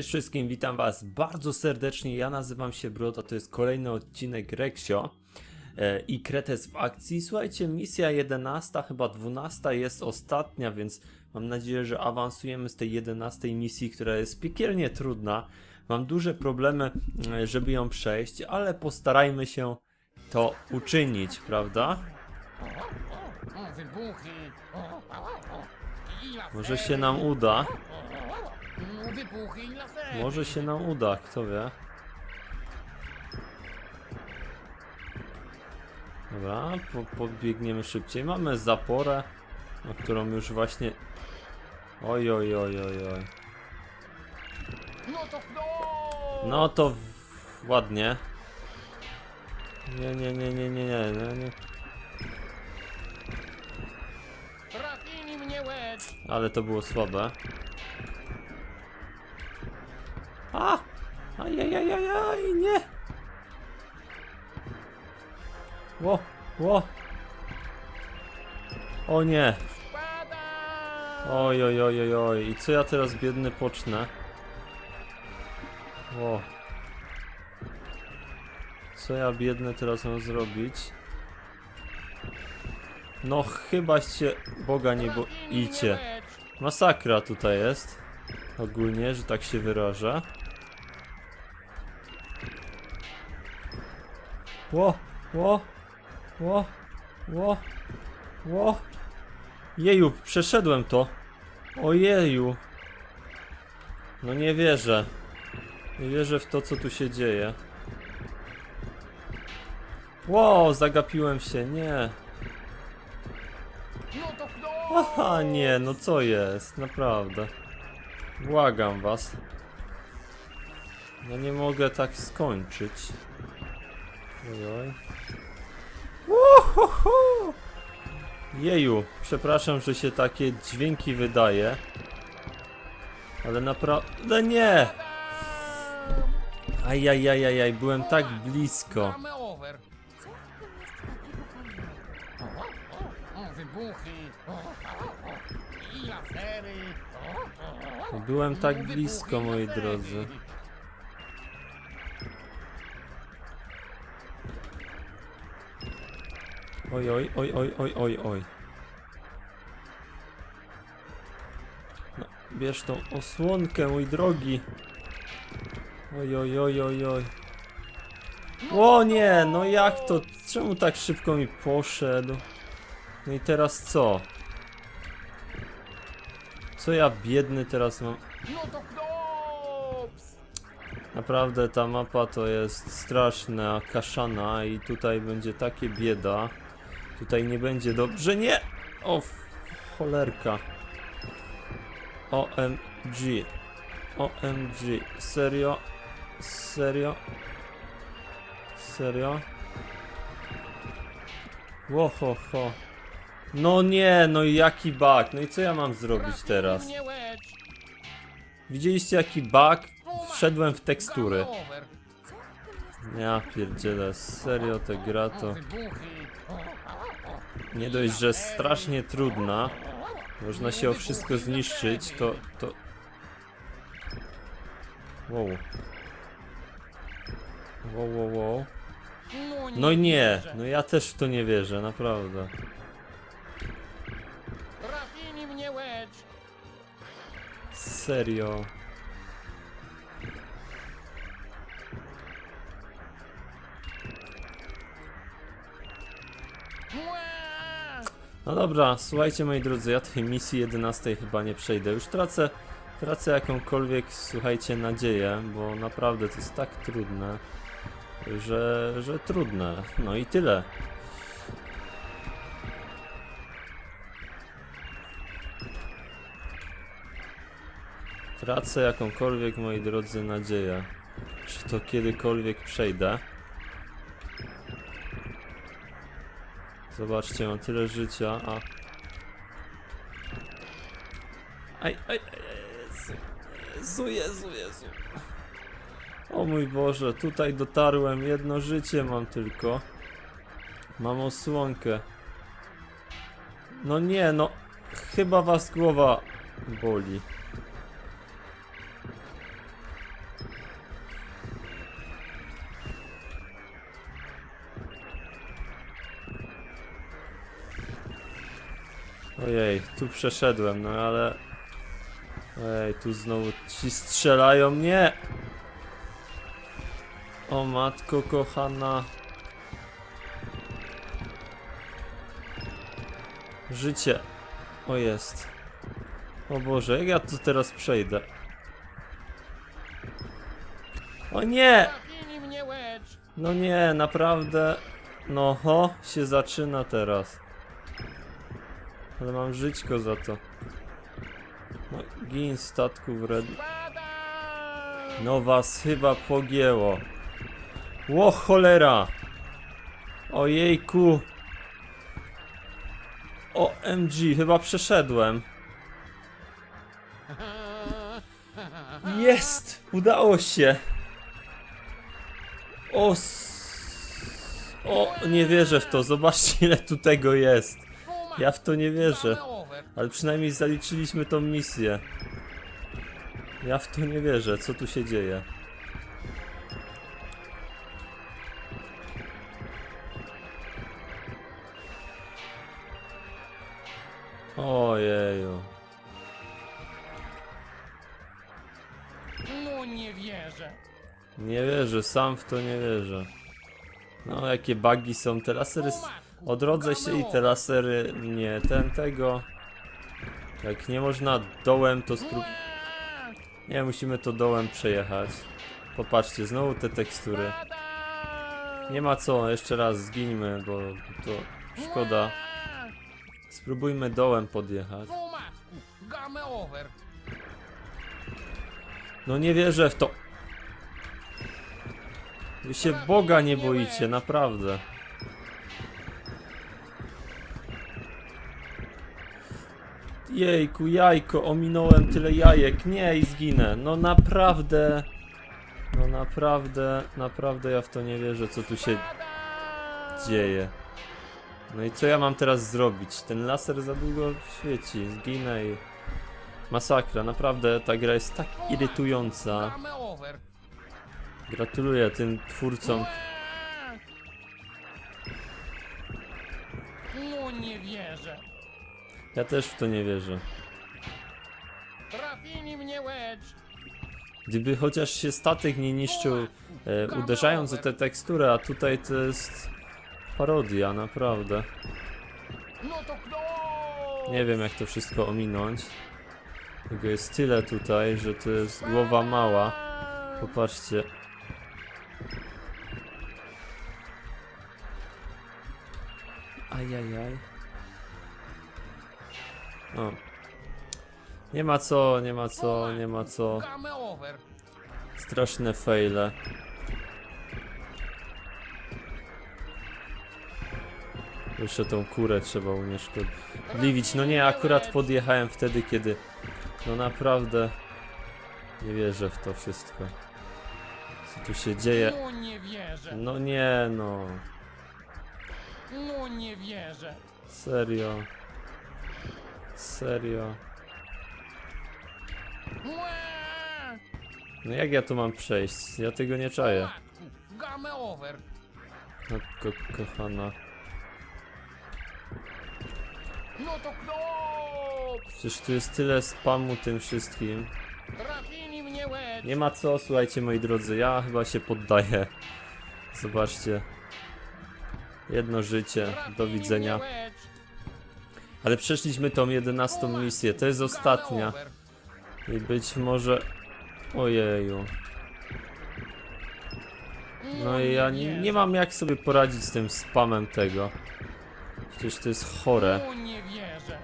Cześć wszystkim, witam was bardzo serdecznie. Ja nazywam się Brud, a to jest kolejny odcinek Rexio e, i Kretes w akcji. Słuchajcie, misja 11, chyba 12 jest ostatnia, więc mam nadzieję, że awansujemy z tej 11 misji, która jest piekielnie trudna. Mam duże problemy, e, żeby ją przejść, ale postarajmy się to uczynić, prawda? Może się nam uda. Mm, Wybuchy i lasery. Może się nam uda, kto wie. Dobra, po, podbiegniemy szybciej. Mamy zaporę, na którą już właśnie... Oj, oj, oj, oj, oj. No to no! Ładnie. Nie, nie, nie, nie, nie, nie, nie, nie. Ale to było słabe. A! Ajajajajaj, nie! Ło, ło! O nie! Oj, oj, oj, oj, oj. I co ja teraz biedny pocznę? Ło. Co ja biedny teraz mam zrobić? No chyba się Boga nie boicie. Masakra tutaj jest. Ogólnie, że tak się wyrażę. Ło, ło, ło, ło, ło. Jeju, przeszedłem to. Ojeju. No nie wierzę. Nie wierzę w to, co tu się dzieje. Ło, zagapiłem się, nie. Aha, nie, no co jest, naprawdę. Błagam was. Ja nie mogę tak skończyć. Ojoj. Uhuhu! Jeju, przepraszam, że się takie dźwięki wydaje. Ale naprawdę nie! Ajajajajaj, byłem tak blisko. Byłem tak blisko, moi drodzy. Oj, oj, oj, oj, oj, oj, oj. No, bierz tą osłonkę, mój drogi. Oj, oj, oj, oj, oj. O nie, no jak to? Czemu tak szybko mi poszedł? No i teraz co? Co ja biedny teraz mam? Naprawdę ta mapa to jest straszna kaszana i tutaj będzie takie bieda. Tutaj nie będzie dobrze. Nie! O cholerka. OMG. OMG. Serio? Serio? Serio? Łoho, ho. No nie, no i jaki bug. No i co ja mam zrobić teraz? Widzieliście jaki bug? Wszedłem w tekstury. Ja pierdzielę, serio ta gra to. Nie dość, że strasznie trudna, można się o wszystko zniszczyć, to, to... Wow. Wow, wow, wow. No nie, no ja też w to nie wierzę, naprawdę. Serio. No dobra, słuchajcie moi drodzy, ja tej misji 11 chyba nie przejdę. Już tracę, tracę jakąkolwiek, słuchajcie, nadzieję, bo naprawdę to jest tak trudne, że, że trudne. No i tyle. Tracę jakąkolwiek, moi drodzy, nadzieję. Czy to kiedykolwiek przejdę? Zobaczcie, mam tyle życia, a... Aj, aj, Jezu, Jezu, Jezu, Jezu. O mój Boże, tutaj dotarłem, jedno życie mam tylko. Mam osłonkę. No nie, no, chyba was głowa boli. Ojej, tu przeszedłem, no ale... Ej, tu znowu ci strzelają, nie! O matko kochana. Życie. O jest. O Boże, jak ja tu teraz przejdę? O nie! Mnie! No nie, naprawdę. No ho, się zaczyna teraz. Ale mam żyćko za to. No, gin statku wred. No was chyba pogięło. Ło cholera! Ojejku! OMG, chyba przeszedłem. Jest! Udało się! O! O, nie wierzę w to. Zobaczcie ile tu tego jest. Ja w to nie wierzę. Ale przynajmniej zaliczyliśmy tą misję. Ja w to nie wierzę. Co tu się dzieje? Ojeju. No nie wierzę. Nie wierzę, sam w to nie wierzę. No, jakie bugi są. Te lasery... Odrodzę się i te lasery... Nie, ten, tego... Jak nie można dołem, to sprób... Nie, musimy to dołem przejechać. Popatrzcie, znowu te tekstury. Nie ma co, jeszcze raz zgińmy, bo to szkoda. Spróbujmy dołem podjechać. No nie wierzę w to. Wy się Boga nie boicie, naprawdę. Jejku, jajko, ominąłem tyle jajek. Nie, i zginę. No naprawdę. No naprawdę, naprawdę ja w to nie wierzę, co tu się dzieje. No i co ja mam teraz zrobić? Ten laser za długo świeci, zginę i... Masakra, naprawdę ta gra jest tak irytująca. Gratuluję tym twórcom. No nie wierzę. Ja też w to nie wierzę. Trafili mnie. Gdyby chociaż się statek nie niszczył e, uderzając o tę teksturę, a tutaj to jest parodia, naprawdę. No to kto? Nie wiem jak to wszystko ominąć. Tego jest tyle tutaj, że to jest głowa mała. Popatrzcie. Ajajaj. O. Nie ma co, nie ma co, nie ma co. Straszne faile. Jeszcze tą kurę trzeba unieszkodliwić. No nie, akurat podjechałem wtedy, kiedy... No naprawdę... Nie wierzę w to wszystko. Co tu się dzieje? No nie. No nie, no. No nie wierzę. Serio. Serio. No jak ja tu mam przejść? Ja tego nie czaję. Game over. No ko kochana. No to? Przecież tu jest tyle spamu tym wszystkim. Trafili mnie Wedge. Nie ma co, słuchajcie moi drodzy, ja chyba się poddaję. Zobaczcie. Jedno życie, do widzenia. Ale przeszliśmy tą jedenastą misję, to jest ostatnia. I być może... Ojeju. No i ja nie, nie mam jak sobie poradzić z tym spamem tego. Przecież to jest chore.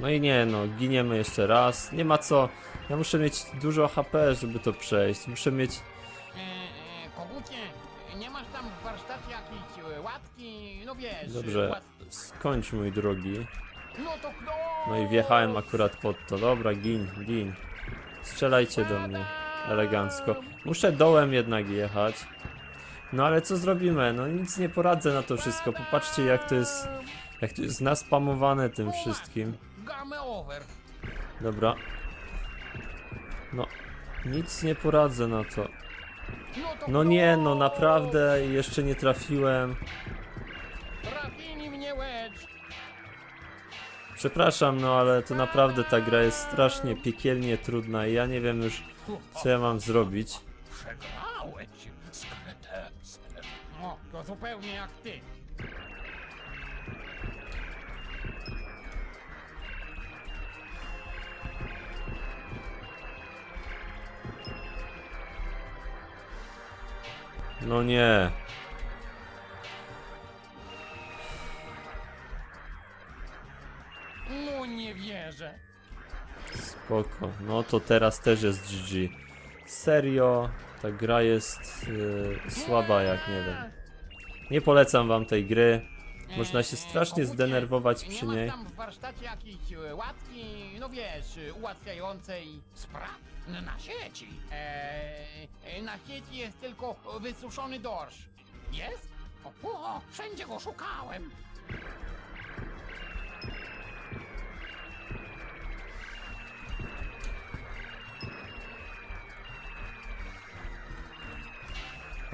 No i nie no, giniemy jeszcze raz. Nie ma co. Ja muszę mieć dużo HP, żeby to przejść. Muszę mieć... Dobrze, skończ mój drogi. No i wjechałem akurat pod to. Dobra, gin, gin. Strzelajcie do mnie. Elegancko. Muszę dołem jednak jechać. No ale co zrobimy? No nic nie poradzę na to wszystko. Popatrzcie jak to jest... Jak to jest naspamowane tym wszystkim. Dobra. No. Nic nie poradzę na to. No nie, no naprawdę jeszcze nie trafiłem. Przepraszam, no ale to naprawdę ta gra jest strasznie piekielnie trudna i ja nie wiem już co ja mam zrobić. Przegrałeś z kretesem. O, to zupełnie jak ty. No nie. No nie wierzę. Spoko. No to teraz też jest GG. Serio, ta gra jest yy, słaba jak nie wiem. Nie polecam wam tej gry. Można się E, strasznie zdenerwować przy nie niej. tam w warsztacie jakiejś e, łatki, no wiesz, e, ułatwiającej spraw na sieci. Eee, e, na sieci jest tylko wysuszony dorsz. Jest? O, o, wszędzie go szukałem.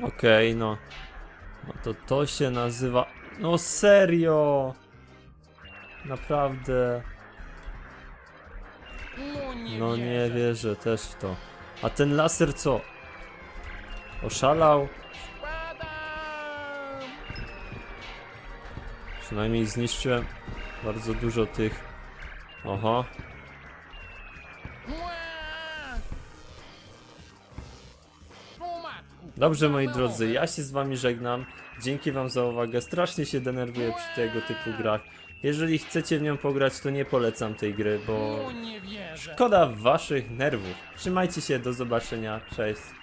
Okej, no. No to to się nazywa... No serio! Naprawdę. No nie wierzę. też w to. A ten laser co? Oszalał? Przynajmniej zniszczyłem bardzo dużo tych. Oho. Dobrze moi drodzy, ja się z wami żegnam. Dzięki wam za uwagę. Strasznie się denerwuję przy tego typu grach. Jeżeli chcecie w nią pograć, to nie polecam tej gry, bo No szkoda waszych nerwów. Trzymajcie się, do zobaczenia. Cześć.